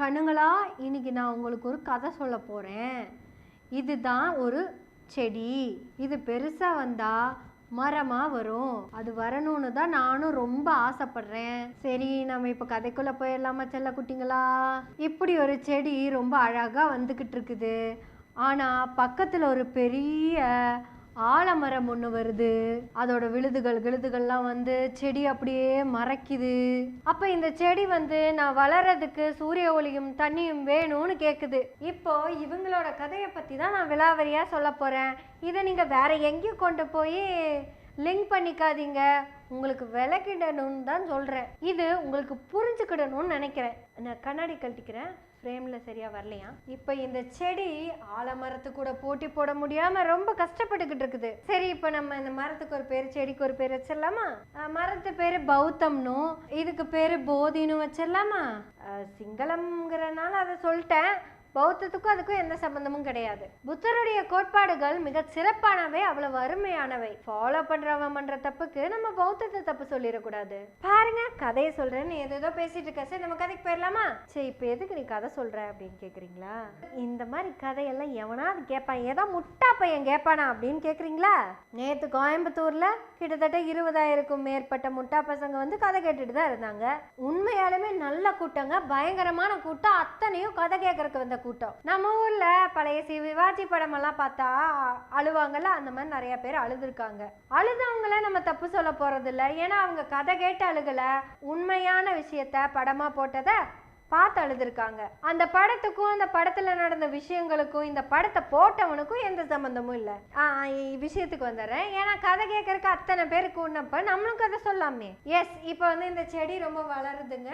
கண்ணுங்களா இன்னைக்கு நான் உங்களுக்கு ஒரு கதை சொல்ல போகிறேன் இதுதான் ஒரு செடி. இது பெருசாக வந்தால் மரமாக வரும். அது வரணும்னு தான் நானும் ரொம்ப ஆசைப்படுறேன். சரி நம்ம இப்போ கதைக்குள்ளே போயிடலாமா செல்ல குட்டிங்களா? இப்படி ஒரு செடி ரொம்ப அழகாக வந்துக்கிட்டு இருக்குது. ஆனால் பக்கத்தில் ஒரு பெரிய ஆலமரம் ஒன்று வருது. அதோட விழுதுகள் விழுதுகள்லாம் வந்து செடி அப்படியே மறைக்குது. அப்போ இந்த செடி வந்து நான் வளர்றதுக்கு சூரிய ஒளியும் தண்ணியும் வேணும்னு கேட்குது இப்போ இவங்களோட கதையை பற்றி தான் நான் விலாவரியாக சொல்ல போகிறேன் இதை நீங்கள் வேற எங்கேயும் கொண்டு போய் லிங்க் பண்ணிக்காதீங்க. உங்களுக்கு விளக்கிடணும்னு தான் சொல்கிறேன் இது உங்களுக்கு புரிஞ்சுக்கிடணும்னு நினைக்கிறேன். நான் கண்ணாடி கழட்டிக்கிறேன். ஃப்ரேமில் சரியாக வரலையா? இப்போ இந்த செடி ஆலமரத்து கூட போட்டி போட முடியாமல் ரொம்ப கஷ்டப்பட்டுக்கிட்டு இருக்குது. சரி இப்போ நம்ம இந்த மரத்துக்கு ஒரு பேர் செடிக்கு ஒரு பேர் வச்சிடலாமா? மரத்து பேர் பௌத்தம்னும் இதுக்கு பேர் போதினும் வச்சிடலாமா? சிங்களம்ங்கிறனால அதை சொல்லிட்டேன். பௌத்தத்துக்கும் அதுக்கும் எந்த சம்பந்தமும் கிடையாது. புத்தருடைய கோட்பாடுகள் மிக சிறப்பானவை அவ்வளவு அருமையானவை. ஃபாலோ பண்றவன் பண்ற தப்புக்கு நம்ம பௌத்தத்தை தப்பு சொல்லிடக்கூடாது. பாருங்க கதையை சொல்றேன்னு ஏதேதோ பேசிட்டு இருக்க. சரி நம்ம கதைக்கு போயிடலாமா? சரி இப்போ எதுக்கு நீ கதை சொல்ற அப்படின்னு கேக்குறீங்களா? இந்த மாதிரி கதையெல்லாம் எவனாவது கேட்பான் ஏதோ முட்டா பையன் கேட்பானா அப்படின்னு கேக்குறீங்களா? நேத்து கோயம்புத்தூர்ல கிட்டத்தட்ட இருபதாயிரக்கும் மேற்பட்ட முட்டா பசங்க வந்து கதை கேட்டுட்டு தான் இருந்தாங்க. உண்மையாலுமே நல்ல கூட்டங்க. பயங்கரமான கூட்டம். அத்தனையும் கதை கேட்கறதுக்கு வந்த கூட்டம். நம்ம ஊர்ல பழைய சிவாஜி படம் எல்லாம் பார்த்தா அழுவாங்கல்ல? அந்த மாதிரி நிறைய பேர் அழுதுருக்காங்க. அழுதவங்கள நம்ம தப்பு சொல்ல போறது ஏன்னா அவங்க கதை கேட்டு அழுகல. உண்மையான விஷயத்த படமா போட்டதை பார்த்து அழுதுருக்காங்க. அந்த படத்துக்கும் அந்த படத்துல நடந்த விஷயங்களுக்கும் இந்த படத்தை போட்டவனுக்கும் எந்த சம்மந்தமும் இல்லை. விஷயத்துக்கு வந்துடுறேன். ஏன்னா கதை கேட்கறக்கு அத்தனை பேருக்கு உண்ணப்ப நம்மளும் கதை சொல்லாமே. எஸ் இப்போ வந்து இந்த செடி ரொம்ப வளருதுங்க.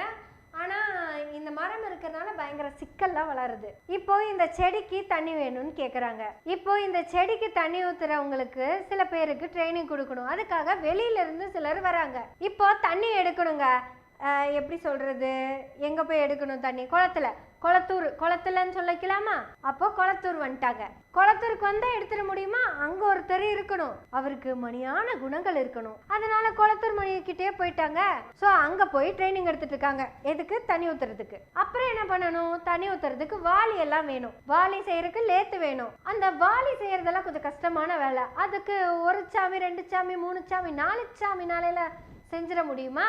ஆனால் இந்த மரம் இருக்கிறதுனால பயங்கர சிக்கல்லாம் வளருது. இப்போ இந்த செடிக்கு தண்ணி வேணும்னு கேட்குறாங்க இப்போ இந்த செடிக்கு தண்ணி ஊத்துறவங்களுக்கு சில பேருக்கு ட்ரைனிங் கொடுக்கணும். அதுக்காக வெளியிலேருந்து சிலர் வராங்க. இப்போ தண்ணி எடுக்கணுங்க. எப்படி சொல்கிறது எங்கே போய் எடுக்கணும் தண்ணி? குளத்துல. குளத்தூர் குளத்துலன்னு சொல்லிக்கலாமா? அப்போ குளத்தூர் வந்துட்டாங்க. குளத்தூருக்கு வந்தா எடுத்துட முடியுமா? அங்க ஒருத்தர் இருக்கணும். அவருக்கு மணியான குணங்கள் இருக்கணும். அதனால குளத்தூர் மணியக்கிட்டே போயிட்டாங்க. சோ அங்க போய் ட்ரைனிங் எடுத்துட்டு இருக்காங்க எதுக்கு? தண்ணி ஊத்துறதுக்கு. அப்புறம் என்ன பண்ணணும்? தனி ஊத்துறதுக்கு வாளி எல்லாம் வேணும். வாளி செய்யறதுக்கு லேத்து வேணும். அந்த வாளி செய்யறதெல்லாம் கொஞ்சம் கஷ்டமான வேலை. அதுக்கு ஒரு சாமி ரெண்டு சாமி மூணு சாமி நாலு சாமி நாளையில செஞ்சிட முடியுமா?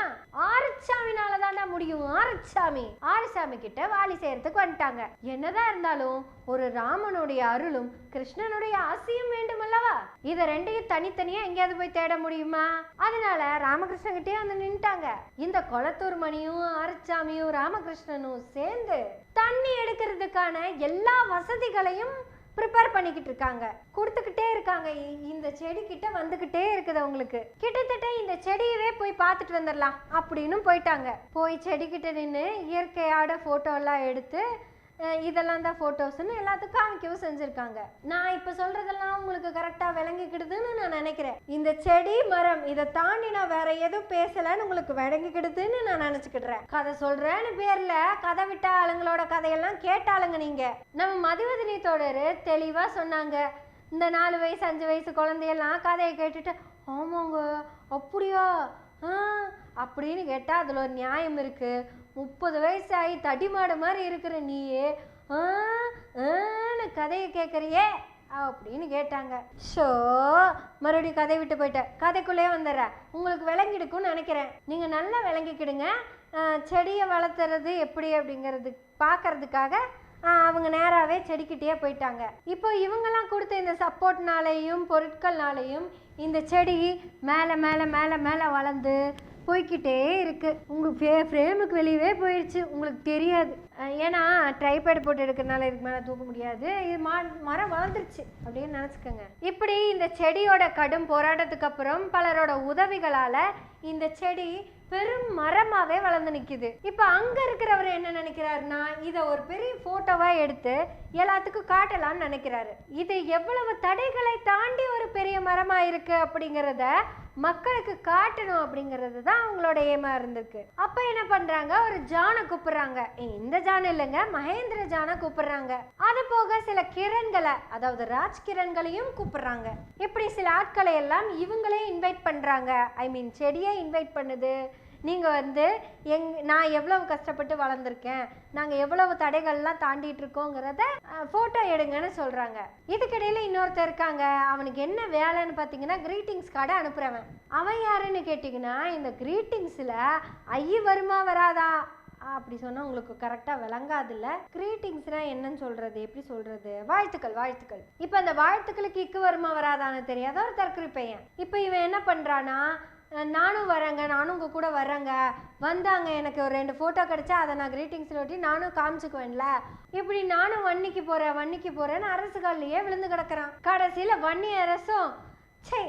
ஆறுச்சாமினால தாண்டா முடியும். ஆறுச்சாமி ஆறுசாமி கிட்ட வாலி செய்யறதுக்கு வந்துட்டாங்க. என்னதான் இருந்தாலும் ஒரு ராமனுடைய அருளும் கிருஷ்ணனுடைய ஆசையும் வேண்டும் அல்லவா இத ரெண்டையும் தனித்தனியா எங்கேயாவது போய் தேட முடியுமா? அதனால ராமகிருஷ்ணன் கிட்டே வந்து நின்ட்டாங்க இந்த கொளத்தூர் மணியும் ஆறுச்சாமியும் ராமகிருஷ்ணனும் சேர்ந்து தண்ணி எடுக்கிறதுக்கான எல்லா வசதிகளையும் ப்ரிப்பேர் பண்ணிக்கிட்டு இருக்காங்க. கொடுத்துக்கிட்டே இருக்காங்க. இ- இந்த செடி கிட்ட வந்துக்கிட்டே இருக்குது அவங்களுக்கு கிட்டத்தட்ட இந்த செடியவே போய் பார்த்துட்டு வந்துடலாம். அப்படின்னு போயிட்டாங்க. போய் செடி கிட்ட நின்று இயற்கையோட போட்டோ எல்லாம் எடுத்து இதெல்லாம் தான் ஃபோட்டோஸ்னு எல்லாத்துக்கும் காமிக்கவும் செஞ்சுருக்காங்க. நான் இப்போ சொல்கிறதெல்லாம் உங்களுக்கு கரெக்டாக விளங்கிக்கிடுதுன்னு நான் நினைக்கிறேன். இந்த செடி மரம் இதை தாண்டி நான் வேற எதுவும் பேசலைன்னு உங்களுக்கு விளங்கிக்கிடுதுன்னு நான் நினச்சிக்கிடுறேன். கதை சொல்கிறேன்னு பேரில் கதை விட்ட ஆளுங்களோட கதையெல்லாம் கேட்டாளுங்க நீங்கள் நம்ம மதிவதனி தொடர் தெளிவாக சொன்னாங்க. இந்த நாலு வயசு அஞ்சு வயசு குழந்தையெல்லாம் கதையை கேட்டுட்டு ஆமாங்க அப்படியா? ஆ அப்படின்னு கேட்டால் அதில் ஒரு நியாயம் இருக்குது முப்பது வயசு ஆகி தடிமாடு மாதிரி இருக்கிற நீயே ஆ ஆன்னு கதையை கேட்குறியே அப்படின்னு கேட்டாங்க. ஷோ மறுபடியும் கதை விட்டு போயிட்டேன் கதைக்குள்ளே வந்துடுறேன் உங்களுக்கு விளங்கிடுக்கும்னு நினைக்கிறேன். நீங்கள் நல்லா விளங்கிக்கிடுங்க. செடியை வளர்த்துறது எப்படி அப்படிங்கிறது பார்க்கறதுக்காக அவங்க நேராகவே செடிக்கிட்டே போயிட்டாங்க. இப்போ இவங்கெல்லாம் கொடுத்த இந்த சப்போர்ட்னாலேயும் பொருட்கள்னாலேயும் இந்த செடி மேலே மேலே மேலே மேலே வளர்ந்து போய்க்கிட்டே இருக்குது உங்களுக்கு ஃபே ஃப்ரேமுக்கு வெளியவே போயிடுச்சு உங்களுக்கு தெரியாது. ஏன்னா ட்ரைபேட் போட்டு எடுக்கிறனால இதுக்கு மேலே தூக்க முடியாது. இது மா மரம் வளர்ந்துருச்சு அப்படின்னு நினச்சிக்கோங்க. இப்படி இந்த செடியோட கடும் போராட்டத்துக்கு அப்புறம் பலரோட உதவிகளால் இந்த செடி பெரும் மரமாவே வளர்ந்து நிக்குது. இப்போ அங்க இருக்கிறவர் என்ன நினைக்கிறாருன்னா இதை ஒரு பெரிய போட்டோவா எடுத்து எல்லாத்துக்கும் காட்டலாம்னு நினைக்கிறாரு. இது எவ்வளவு தடைகளை தாண்டி ஒரு பெரிய மரமா இருக்கு அப்படிங்கிறத மக்களுக்கு காட்டணும் அப்படிங்கிறது தான் அவங்களோட ஏமா இருந்திருக்கு. அப்ப என்ன பண்றாங்க? ஒரு ஜானை கூப்பிடுறாங்க. இந்த ஜான் இல்லைங்க மகேந்திர ஜானை கூப்பிடுறாங்க. அது போக சில கிரண்களை அதாவது ராஜ் கிரண்களையும் கூப்பிடுறாங்க. இப்படி சில ஆட்களை எல்லாம் இவங்களே இன்வைட் பண்றாங்க? ஐ மீன் செடியை இன்வைட் பண்ணுது நீங்கள் வந்து எங் நான் எவ்வளவு கஷ்டப்பட்டு வளர்ந்துருக்கேன் நாங்கள் எவ்வளவு தடைகள்லாம் தாண்டிட்டு இருக்கோங்கிறத ஃபோட்டோ எடுங்கன்னு சொல்கிறாங்க இதுக்கிடையில் இன்னொருத்தர் இருக்காங்க. அவனுக்கு என்ன வேலைன்னு பார்த்தீங்கன்னா க்ரீட்டிங்ஸ் கார்டை அனுப்புகிறவன் அவன் யாருன்னு கேட்டிங்கன்னா இந்த க்ரீட்டிங்ஸில் ஐய வருமா வராதா? அப்படி சொன்னால் உங்களுக்கு கரெக்டாக விளங்காதுல்ல. க்ரீட்டிங்ஸ்னால் என்னன்னு சொல்கிறது எப்படி சொல்கிறது வாழ்த்துக்கள் வாழ்த்துக்கள். இப்போ அந்த வாழ்த்துக்களுக்கு இக்கு வருமா வராதான்னு தெரியாத ஒரு தற்கொலை பையன் இப்போ இவன் என்ன பண்ணுறான்னா நானும் வரேங்க நானும் உங்கள் கூட வரேங்க. வந்தாங்க எனக்கு ஒரு ரெண்டு ஃபோட்டோ கிடச்சா அதை நான் க்ரீட்டிங்ஸில் ஒட்டி நானும் காமிச்சுக்குவேன்ல. இப்படி நானும் வன்னிக்கு போகிறேன் வன்னிக்கு போகிறேன்னு அரசு காலிலேயே விழுந்து கிடக்குறான். கடைசியில் வன்னி அரசும் சே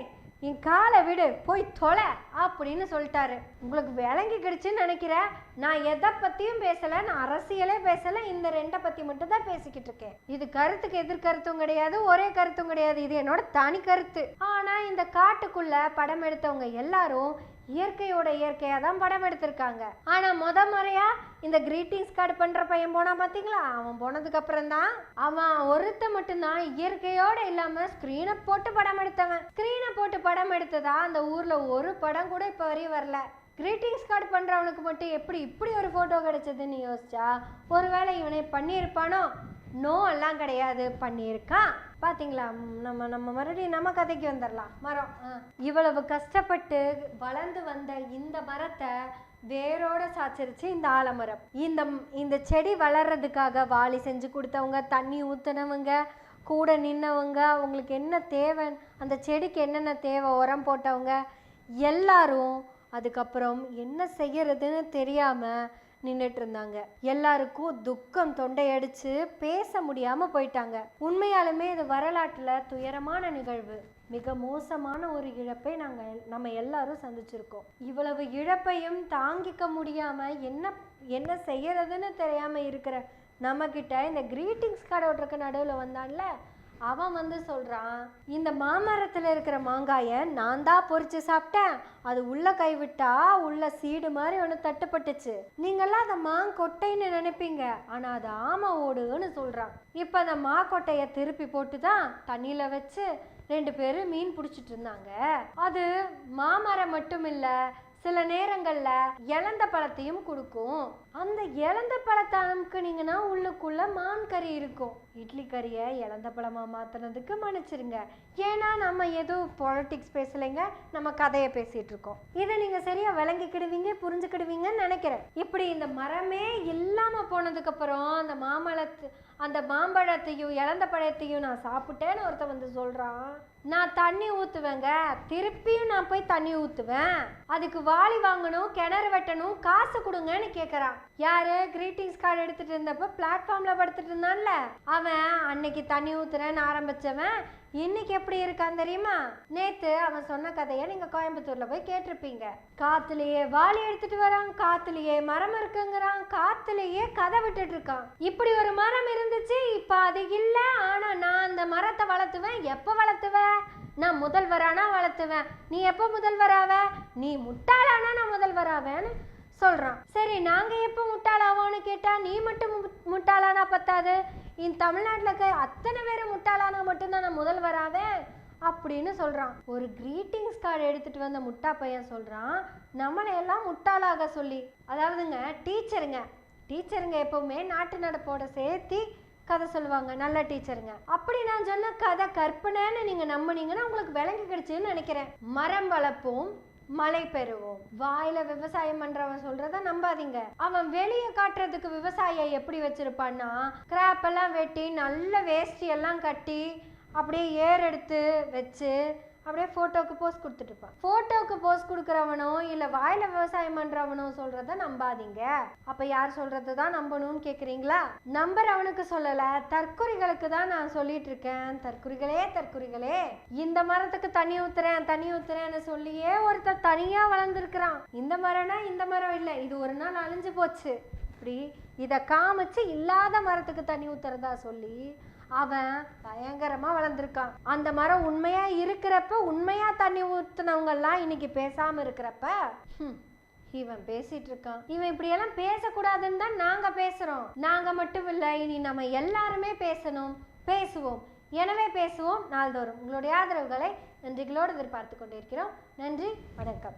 என் காலை விடு போய் தொலை அப்படின்னு சொல்லிட்டாரு. உங்களுக்கு விளங்கி கிடுச்சுன்னு நினைக்கிறேன். நான் எதை பற்றியும் பேசலை நான் அரசியலே பேசலை இந்த ரெண்டை பற்றி மட்டும் தான் பேசிக்கிட்டு இருக்கேன். இது கருத்துக்கு எதிர்கருத்தும் கிடையாது ஒரே கருத்தும் கிடையாது. இது என்னோட தனி கருத்து. ஆனால் இந்த காட்டுக்குள்ளே படம் எடுத்தவங்க எல்லாரும் இயற்கையோட இயற்கையாக தான் படம் எடுத்திருக்காங்க. ஆனால் முத முறையா இந்த கிரீட்டிங்ஸ் கார்டு பண்ணுற பையன் போனான் பார்த்தீங்களா அவன் போனதுக்கு அப்புறம் தான் அவன் ஒருத்த மட்டும்தான் இயற்கையோட இல்லாமல் ஸ்க்ரீனை போட்டு படம் எடுத்தவன். ஸ்க்ரீனை போட்டு படம் எடுத்ததா அந்த ஊரில் ஒரு படம் கூட இப்போ வரையும் வரல. கிரீட்டிங்ஸ் கார்டு பண்ணுறவனுக்கு மட்டும் எப்படி இப்படி ஒரு ஃபோட்டோ கிடைச்சதுன்னு யோசிச்சா ஒருவேளை இவனை பண்ணியிருப்பானோ? நோ எல்லாம் கிடையாது பண்ணியிருக்கான் பாத்தீங்களா? நம்ம நம்ம மறுபடியும் நம்ம கதைக்கு வந்துடலாம் மரம் ஆ. இவ்வளவு கஷ்டப்பட்டு வளர்ந்து வந்த இந்த மரத்தை வேரோட சாய்ச்சிருச்சு இந்த ஆலமரம். இந்த இந்த செடி வளர்றதுக்காக வாளி செஞ்சு கொடுத்தவங்க தண்ணி ஊத்துனவங்க கூட நின்னவங்க அவங்களுக்கு என்ன தேவை அந்த செடிக்கு என்னென்ன தேவை உரம் போட்டவங்க எல்லாரும் அதுக்கப்புறம் என்ன செய்யறதுன்னு தெரியாம நின்றுட்டு இருந்தாங்க எல்லாருக்கும் துக்கம் தொண்டையடிச்சு பேச முடியாம போயிட்டாங்க. உண்மையாலுமே இது வரலாற்றுல துயரமான நிகழ்வு. மிக மோசமான ஒரு இழப்பை நாங்கள் நம்ம எல்லாரும் சந்திச்சிருக்கோம். இவ்வளவு இழப்பையும் தாங்கிக்க முடியாம என்ன என்ன செய்யறதுன்னு தெரியாம இருக்கிற நம்மக்கிட்ட இந்த கிரீட்டிங்ஸ் கார்டு நடுவில் வந்தான்ல அவன் வந்து சொல்கிறான் இந்த மாமரத்தில் இருக்கிற மாங்காயை நான் தான் பொறிச்சு சாப்பிட்டேன். அது உள்ள கைவிட்டா உள்ள சீடு மாதிரி ஒன்று தட்டுப்பட்டுச்சு. நீங்களாம் அதை மாங்கொட்டைன்னு நினைப்பீங்க. ஆனால் அது ஆமை ஓடுன்னு சொல்கிறான் இப்போ அந்த மாக்கொட்டையை திருப்பி போட்டு தான் தண்ணியில் வச்சு ரெண்டு பேரும் மீன் பிடிச்சிட்டு இருந்தாங்க. அது மாமரம் மட்டும் இல்லை சில நேரங்களில் இழந்த பழத்தையும் கொடுக்கும். அந்த இழந்த பழத்தை அமுக்குனீங்கன்னா உள்ளுக்குள்ள மான் கறி இருக்கும். இட்லி கறியை இழந்த பழமா மாத்தினதுக்கு மன்னிச்சிருங்க. ஏன்னா நம்ம எதுவும் பாலிட்டிக்ஸ் பேசலைங்க நம்ம கதையை பேசிட்டு இருக்கோம். இதை நீங்க சரியா விளங்கிக்கிடுவீங்க புரிஞ்சுக்கிடுவீங்கன்னு நினைக்கிறேன். இப்படி இந்த மரமே இல்லாம போனதுக்கு அப்புறம் அந்த மாமழத்து அந்த மாம்பழத்தையும் இழந்த பழத்தையும் நான் சாப்பிட்டேன்னு ஒருத்தன் வந்து சொல்றான். நான் தண்ணி ஊற்றுவேங்க திருப்பியும் நான் போய் தண்ணி ஊற்றுவேன் அதுக்கு வாளி வாங்கணும் கிணறு வெட்டணும் காசு கொடுங்கன்னு கேட்குறான் யாரு? கிரீட்டிங்ஸ் கார்டு எடுத்துட்டு இருந்தப்போ பிளாட்ஃபார்ம்ல படுத்துட்டு இருந்தான்ல. அவன் அன்னைக்கு தண்ணி ஊத்துறேன்னு ஆரம்பிச்சவன் இன்னைக்கு எப்படி இருக்கான் தெரியுமா? நேத்து அவன் சொன்ன கதையை நீங்க கோயம்புத்தூர்ல போய் கேட்டிருப்பீங்க. காத்துலயே வாளி எடுத்துட்டு வரான் காத்துலயே மரம் இருக்குங்கிறான் காத்துலயே கதை விட்டுட்டு இருக்கான். இப்படி ஒரு மரம் இருந்துச்சு இப்ப அது இல்ல. ஆனா நான் அந்த மரத்தை வளர்த்துவேன். எப்ப வளர்த்துவேன் நான் முதல்வரானா வளர்த்துவேன். நீ எப்போ முதல்வராவ? நீ முட்டாளானா நான் முதல்வரா சொல்றான் சரி நாங்க எப்போ முட்டாளாவோன்னு கேட்டா நீ மட்டும் முட்டாளானா பத்தாது. இந்த தமிழ்நாட்டில் இருக்க அத்தனை பேர் முட்டாளானா மட்டும்தான் நான் முதல் வராவேன் அப்படின்னு சொல்கிறான் ஒரு கிரீட்டிங்ஸ் கார்டு எடுத்துகிட்டு வந்த முட்டா பையன் சொல்கிறான் நம்மளை எல்லாம் முட்டாளாக சொல்லி. அதாவதுங்க டீச்சருங்க. டீச்சருங்க எப்பவுமே நாட்டு நடப்போட சேர்த்தி கதை சொல்லுவாங்க நல்ல டீச்சருங்க. அப்படி நான் சொன்ன கதை கற்பனைன்னு நீங்கள் நம்பினீங்கன்னா உங்களுக்கு விளங்கி கிடைச்சுன்னு நினைக்கிறேன். மரம் வளர்ப்போம் மழை பெறுவோம். வாயில விவசாயம் பண்றவன் சொல்றத நம்பாதீங்க. அவன் வெளியே காட்டுறதுக்கு விவசாயம் எப்படி வச்சிருப்பான்னா கிராப் எல்லாம் வெட்டி நல்ல வேஷ்டி எல்லாம் கட்டி அப்படியே ஏர் எடுத்து வச்சு அப்படியே ஃபோட்டோக்கு போஸ் கொடுத்துட்டு இருப்பான். ஃபோட்டோவுக்கு போஸ் கொடுக்குறவனோ இல்லை வாயில விவசாயம் பண்றவனோ சொல்றத நம்பாதீங்க. அப்ப யார் சொல்றதை தான் நம்பணும்னு கேக்குறீங்களா? நம்புறவனுக்கு சொல்லல. தற்குறிகளுக்கு தான் நான் சொல்லிட்டு இருக்கேன். தற்குறிகளே தற்குறிகளே. இந்த மரத்துக்கு தண்ணி ஊத்துறேன் தண்ணி ஊத்துறேன்னு சொல்லியே ஒருத்தன் தனியா வளர்ந்துருக்கிறான். இந்த மரம்னா இந்த மரம் இல்லை. இது ஒரு நாள் அழிஞ்சு போச்சு. இப்படி இதை காமிச்சு இல்லாத மரத்துக்கு தண்ணி ஊத்துறதா சொல்லி அவன் பயங்கரமாக வளர்ந்துருக்கான். அந்த மரம் உண்மையாக இருக்கிறப்ப உண்மையாக தண்ணி ஊற்றுனவங்கெல்லாம் இன்னைக்கு பேசாமல் இருக்கிறப்ப இவன் பேசிட்டு இருக்கான். இவன் இப்படி எல்லாம் பேசக்கூடாதுன்னு தான் நாங்க பேசுறோம். நாங்க மட்டும் இல்லை இனி நம்ம எல்லாருமே பேசணும். பேசுவோம். எனவே பேசுவோம் நாள்தோறும். உங்களுடைய ஆதரவுகளை நன்றிகளோடு எதிர்பார்த்து கொண்டிருக்கிறோம். நன்றி வணக்கம்.